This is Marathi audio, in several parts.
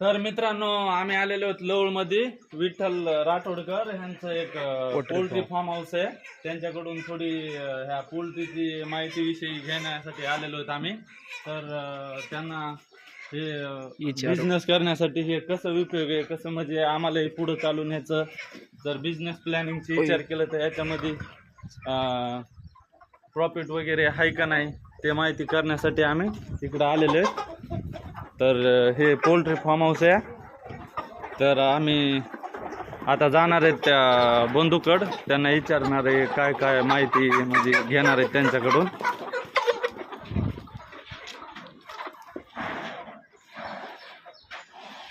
तर मित्रांनो आम्ही आलेलो आहोत लवळमध्ये विठ्ठल राठोडकर यांचं एक पोल्ट्री फार्म हाऊस आहे. त्यांच्याकडून थोडी ह्या पोल्ट्रीची माहिती विषयी घेण्यासाठी आलेलो आहेत आम्ही. तर त्यांना हे. बिझनेस करण्यासाठी हे कसं उपयोग आहे कसं म्हणजे आम्हाला हे पुढं चालून ह्याचं जर बिझनेस प्लॅनिंगची विचार केलं तर याच्यामध्ये प्रॉफिट वगैरे आहे का नाही ते माहिती करण्यासाठी आम्ही इकडं आलेलो आहे तर हे पोल्ट्री फार्म हाऊस आहे. तर आम्ही आता जाणार आहेत त्या बंधूकड. त्यांना विचारणार आहे काय काय माहिती म्हणजे घेणार आहेत त्यांच्याकडून.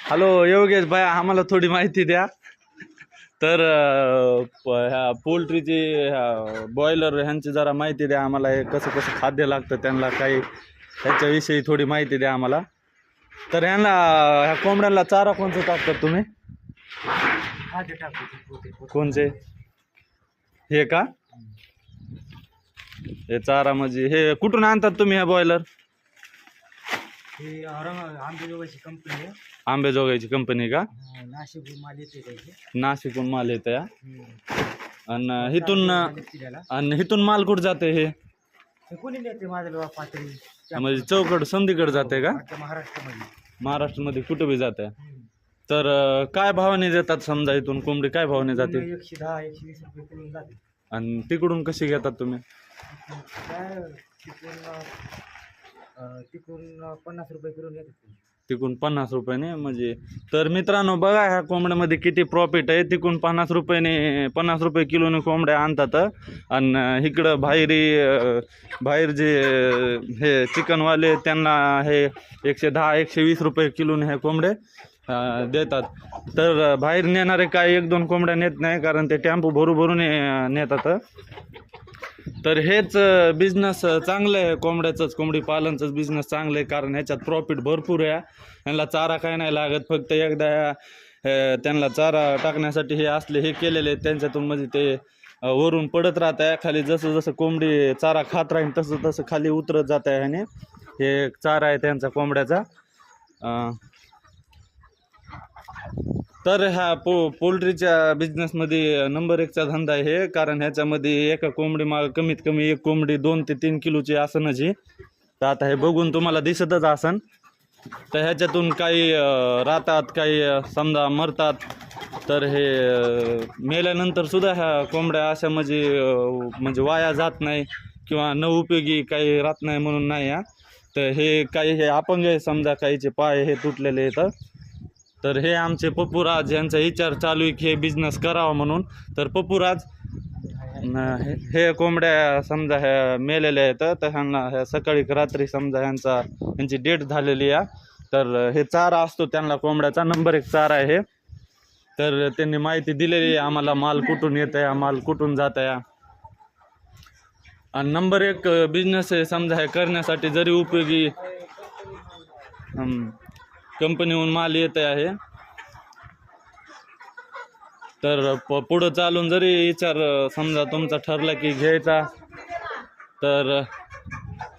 हॅलो योगेश भाई आम्हाला थोडी माहिती द्या. तर प- ह्या पोल्ट्रीची ह्या बॉयलर ह्यांची जरा माहिती द्या आम्हाला. हे कसं कसं खाद्य लागतं त्यांना काही त्याच्याविषयी थोडी माहिती द्या आम्हाला. तर ह्यांना ह्या कोंबड्यांना चारा कोणचा टाकतात तुम्ही? टाकतो कोणचे? हे का? हे चारा म्हणजे हे कुठून आणतात तुम्ही ह्या बॉयलर हे औरंगाबाद आंबेजोगाईची कंपनी आहे. आंबेजोगाईची कंपनी का? हा, नाशिक माल येते त्याचे. नाशिकहून माल येतं. आणि इथून. आणि इथून माल कुठं जाते हे? हे कोणी नेते माझं बाबा पातळी म्हणजे चौकड संधीकडे जाते का? आपल्या महाराष्ट्रामध्ये. महाराष्ट्रामध्ये कुठं बी जाते. तर अं, काय भावाने देतात समजा इथून कोंबडी? काय भावाने जाते एकशे दहा एकशे वीस रुपये किलो जाते. आणि तिकडून कशी घेतात तुम्ही? काय तिकडून अं, तिकडून पन्नास रुपये किलो येतात तिकडून पन्नास रुपयाने म्हणजे तर मित्रांनो बघा ह्या कोंबड्यामध्ये किती प्रॉफिट आहे. तिकडून पन्नास रुपयाने पन्नास रुपये किलोने कोंबड्या आणतात आणि इकडं बाहेरी बाहेर जे हे चिकनवाले त्यांना हे एकशे दहा एकशे वीस रुपये किलोने हे कोंबडे देतात. तर बाहेर नेणारे काय एक दोन कोंबड्या नेत नाही कारण ते टॅम्पो भरू भरून नेतात तर हेच बिझनेस चांगलं आहे. कोंबड्याचंच कोंबडी पालनचंच बिझनेस चांगलं आहे. कारण ह्याच्यात प्रॉफिट भरपूर आहे. यांना चारा काय नाही लागत. फक्त एकदा त्यांना चारा टाकण्यासाठी हे असले हे केलेले आहेत. त्यांच्यातून म्हणजे ते वरून पडत राहत आहे. खाली जसं जसं कोंबडी चारा खात राहील तसं तसं खाली उतरत जात आहे आणि हे चारा आहे त्यांचा कोंबड्याचा. तर ह्या पो पोल्ट्रीच्या बिझनेसमध्ये नंबर एकचा धंदा आहे. हे कारण ह्याच्यामध्ये एका कोंबडी माग कमीत कमी एक कोंबडी दोन ते तीन किलोची आसन जी. तर आता हे बघून तुम्हाला दिसतच आसन. तर ह्याच्यातून काही राहतात काही समजा मरतात. तर हे मेल्यानंतर सुद्धा ह्या कोंबड्या अशा म्हणजे म्हणजे वाया जात नाही किंवा न उपयोगी काही राहत नाही म्हणून नाही हा. तर हे काही हे अपंग आहे समजा काहीचे पाय हे तुटलेले आहेत. तर हे आमचे पप्पूराज यांचा विचार चालू आहे की हे बिझनेस करावा म्हणून. तर पप्पूराज न हे हे कोंबड्या समजा ह्या मेलेल्या आहेत तर ह्यांना ह्या सकाळी रात्री समजा ह्यांचा ह्यांची डेट झालेली आहे. तर हे चारा असतो त्यांना कोंबड्याचा नंबर एक चारा आहे हे. तर त्यांनी माहिती दिलेली आहे आम्हाला माल कुठून येत आहे माल कुठून जात आहे आणि नंबर एक बिझनेस आहे समजा हे करण्यासाठी जरी उपयोगी कंपनीहून माल येत आहे. तर प पुढं चालून जरी विचार समजा तुमचा ठरला की घ्यायचा तर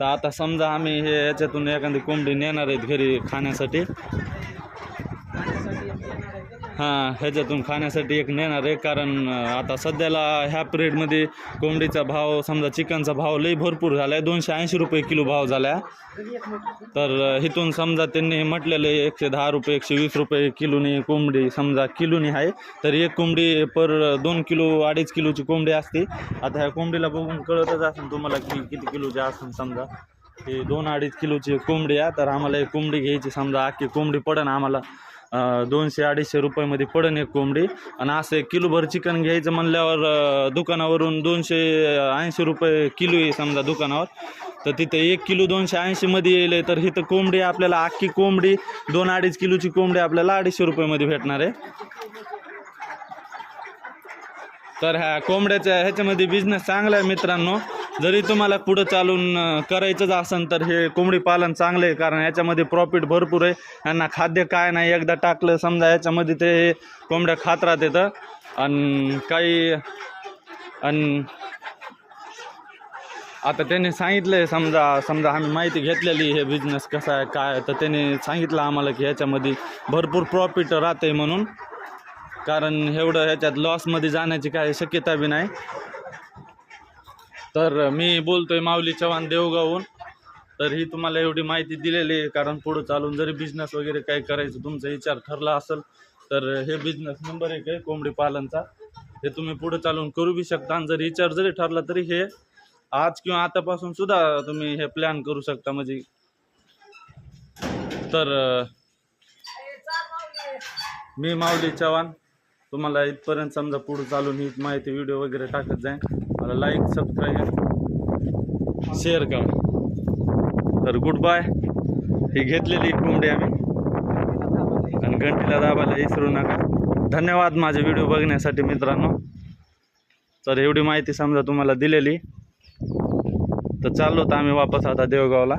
तर आता समजा आम्ही हे याच्यातून एखादी कोंबडी नेणार आहेत घरी खाण्यासाठी. हां ह्याच्यातून खाण्यासाठी एक नेणार आहे कारण आता सध्याला ह्या पिरियडमध्ये कोंबडीचा भाव समजा चिकनचा भाव लई भरपूर झाला आहे दोनशे ऐंशी रुपये किलो भाव झाला तर इथून समजा त्यांनी म्हटलेलं आहे एकशे दहा रुपये एकशे वीस रुपये किलोनी कोंबडी समजा किलोनी आहे. तर एक कोंबडी पर दोन किलो अडीच किलोची कोंबडी असते. आता ह्या कोंबडीला बघून कळतच असेल तुम्हाला की किती किलोची असेल समजा. हे दोन अडीच किलोची कोंबडी आहे तर आम्हाला एक कोंबडी घ्यायची समजा अख्खी कोंबडी पडन आम्हाला. दोनशे अडीचशे रुपयामध्ये पडन एक कोंबडी. आणि असं एक किलोभर चिकन घ्यायचं म्हणल्यावर दुकानावरून दोनशे ऐंशी रुपये किलो आहे समजा दुकानावर. तर तिथे एक किलो दोनशे ऐंशीमध्ये येईल तर इथं कोंबडी आपल्याला अख्खी कोंबडी दोन अडीच किलोची कोंबडी आपल्याला अडीचशे रुपयामध्ये भेटणार आहे. तर ह्या कोंबड्याच्या ह्याच्यामध्ये बिझनेस चांगला आहे मित्रांनो. जरी तुम्हाला पुढं चालून करायचंच असेल तर हे कोंबडी पालन चांगलं आहे कारण याच्यामध्ये प्रॉफिट भरपूर आहे. यांना खाद्य काय नाही एकदा टाकलं समजा याच्यामध्ये ते कोंबड्या खात राहते तर. आणि काही आणि आता त्यांनी सांगितलंय समजा समजा आम्ही माहिती घेतलेली हे बिझनेस कसा आहे काय तर त्यांनी सांगितलं आम्हाला की ह्याच्यामध्ये भरपूर प्रॉफिट राहते म्हणून. कारण एवढं ह्याच्यात लॉसमध्ये जाण्याची काही शक्यता बी नाही. तर मी बोलतोय माऊली चव्हाण देवगावहून. तर ही तुम्हाला एवढी माहिती दिलेली आहे कारण पुढं चालून जरी बिझनेस वगैरे काही करायचं तुमचा विचार ठरला असेल तर हे बिझनेस नंबर एक आहे कोंबडी पालनचा. हे तुम्ही पुढं चालून करू बी शकता. आणि जर विचार जरी ठरला तरी हे आज किंवा आतापासून सुद्धा तुम्ही हे प्लॅन करू शकता. म्हणजे तर मी माऊली चव्हाण. तुम्हाला इथपर्यंत समजा पुढं चालून ही माहिती व्हिडिओ वगैरे टाकत जाईन. मला लाईक सबस्क्राईब शेअर करा. तर गुड बाय ही घेतलेली कोंबडी आम्ही. आणि घंटीला दाबायला विसरू नका. धन्यवाद माझे व्हिडिओ बघण्यासाठी मित्रांनो. तर एवढी माहिती समजा तुम्हाला दिलेली. तर चाललो तर आम्ही वापस आता देवगावला.